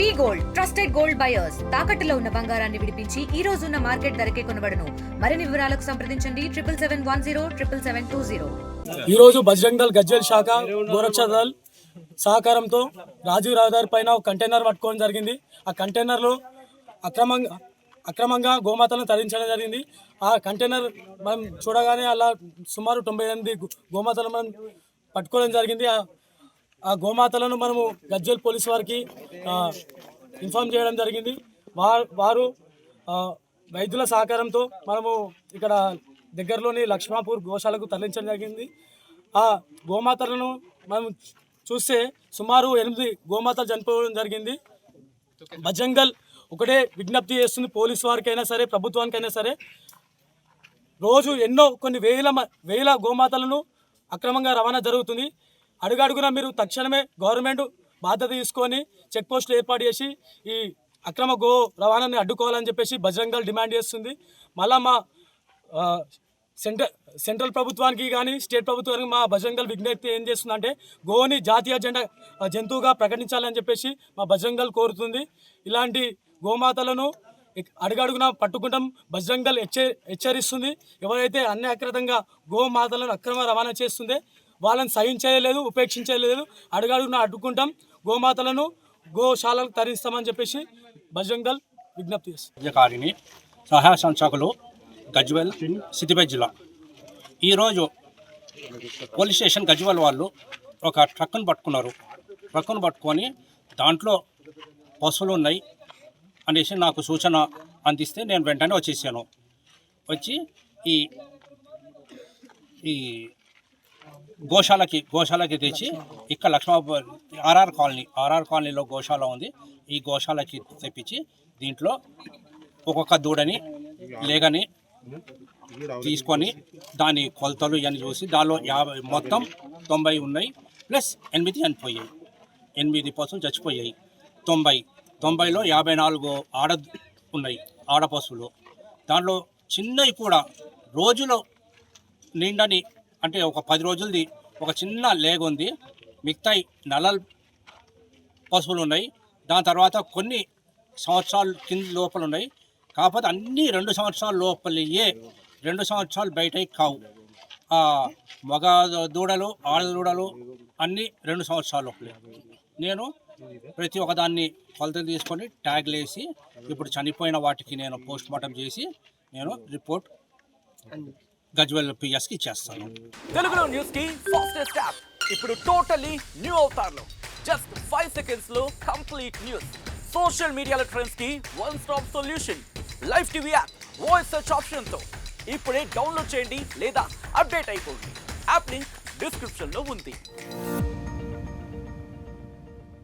V gold trusted gold buyers తాకట్టులో ఉన్న బంగారాన్ని విడిపించి ఈ రోజు ఉన్న మార్కెట్ ధరకే కొనబడను. మరిన్ని వివరాలకు సంప్రదించండి. Triple seven one zero triple seven two zero. ఈ రోజు బజరంగ్ దళ్ గజ్జల్ శాఖ గోరక్ష దళ్ సహకారంతో రాజీవ్ రహదారి పైన ఒక కంటైనర్ పట్టుకోవడం జరిగింది. ఆ కంటైనర్లో అక్రమంగా అక్రమంగా గోమాతలను తరలించడం జరిగింది. ఆ కంటైనర్ మనం చూడగానే అలా సుమారు తొంభై ఎనిమిది గోమాతలు మనం పట్టుకోవడం జరిగింది. ఆ- గోమాతలను మనము గజ్జల్ పోలీస్ వారికి ఇన్ఫామ్ ఇన్ఫార్మ్ చేయడం జరిగింది. వారు వారు వైద్యుల సహకారంతో మనము ఇక్కడ దగ్గరలోని లక్ష్మాపూర్ గోశాలకు తరలించడం జరిగింది. ఆ గోమాతలను మనం చూస్తే సుమారు ఎనిమిది గోమాతలు చనిపోవడం జరిగింది. బజంగల్ ఒకటే విజ్ఞప్తి చేస్తుంది పోలీసు వారికైనా సరే ప్రభుత్వానికైనా సరే. రోజు ఎన్నో కొన్ని వేల మ- వేల గోమాతలను అక్రమంగా రవాణా జరుగుతుంది. అడుగడుగున మీరు తక్షణమే గవర్నమెంట్ బాధ్యత తీసుకొని చెక్ పోస్టులు ఏర్పాటు చేసి ఈ అక్రమ గో రవాణాని అడ్డుకోవాలని చెప్పేసి బజరంగల్ డిమాండ్ చేస్తుంది. మళ్ళా మా సెంట్రల్ సెంట్రల్ ప్రభుత్వానికి కానీ స్టేట్ ప్రభుత్వానికి మా బజరంగల్ విజ్ఞప్తి ఏం చేస్తుందంటే గోని జాతీయ జెండా జంతువుగా ప్రకటించాలని చెప్పేసి మా బజరంగల్ కోరుతుంది. ఇలాంటి గోమాతలను అడుగడుగున పట్టుకుంటాం బజరంగల్ హెచ్చ హెచ్చరిస్తుంది. ఎవరైతే అన్యాకృతంగా గోమాతలను అక్రమ రవాణా చేస్తుందే వాళ్ళని సహించలేదు ఉపేక్షించలేదు. అడుగడుగున అడ్డుకుంటాం. గోమాతలను గోశాలకు తరిస్తామని చెప్పేసి బజరంగల్ విజ్ఞప్తి చేస్తుంది. సహాయ సంచాకులు గజ్వెల్ సిద్దిపేట జిల్లా. ఈరోజు పోలీస్ స్టేషన్ గజ్వెల్ వాళ్ళు ఒక ట్రక్కును పట్టుకున్నారు. ట్రక్కును పట్టుకొని దాంట్లో పశువులు ఉన్నాయి అనేసి నాకు సూచన అందిస్తే నేను వెంటనే వచ్చేసాను. వచ్చి ఈ ఈ గోశాలకి గోశాలకి తెచ్చి ఇక్కడ లక్ష్మా ఆర్ఆర్ కాలనీ ఆర్ఆర్ కాలనీలో గోశాల ఉంది. ఈ గోశాలకి తెప్పించి దీంట్లో ఒక్కొక్క దూడని లేగని తీసుకొని దాని కొలతలు ఇవన్నీ చూసి దానిలో యాభై మొత్తం తొంభై ఉన్నాయి. ప్లస్ ఎనిమిది చనిపోయాయి ఎనిమిది పశువులు చచ్చిపోయాయి. తొంభై తొంభైలో యాభై నాలుగు ఆడ ఉన్నాయి ఆడ పశువులు. దాంట్లో చిన్నవి కూడా రోజులో నిండని అంటే ఒక పది రోజులది ఒక చిన్న లేగ్ ఉంది. మిగతా నల్ల పశువులు ఉన్నాయి. దాని తర్వాత కొన్ని సంవత్సరాలు కింద లోపల ఉన్నాయి. కాకపోతే అన్నీ రెండు సంవత్సరాల లోపలియే రెండు సంవత్సరాలు బయటకి కావు. మగ దూడలు ఆడ దూడలు అన్నీ రెండు సంవత్సరాల లోపలే. నేను ప్రతి ఒక్కదాన్ని కొలతలు తీసుకొని ట్యాగ్లు వేసి ఇప్పుడు చనిపోయిన వాటికి నేను పోస్ట్ మార్టం చేసి నేను రిపోర్ట్ గజ్వెల్ పిఎస్కి ఇచ్చేస్తాను తెలుగులో న్యూస్కి ఫాస్టెస్ట్ యాప్. ఇప్పుడు టోటలీ న్యూ అవుతారు జస్ట్ ఫైవ్ సెకండ్స్లో కంప్లీట్ న్యూస్. సోషల్ మీడియాలో ట్రెండ్స్కి one stop solution. Live TV app voice search ఆప్షన్తో ఇప్పుడే డౌన్లోడ్ చేయండి లేదా అప్డేట్ అయిపోండి. యాప్ లింక్ డిస్క్రిప్షన్లో ఉంది.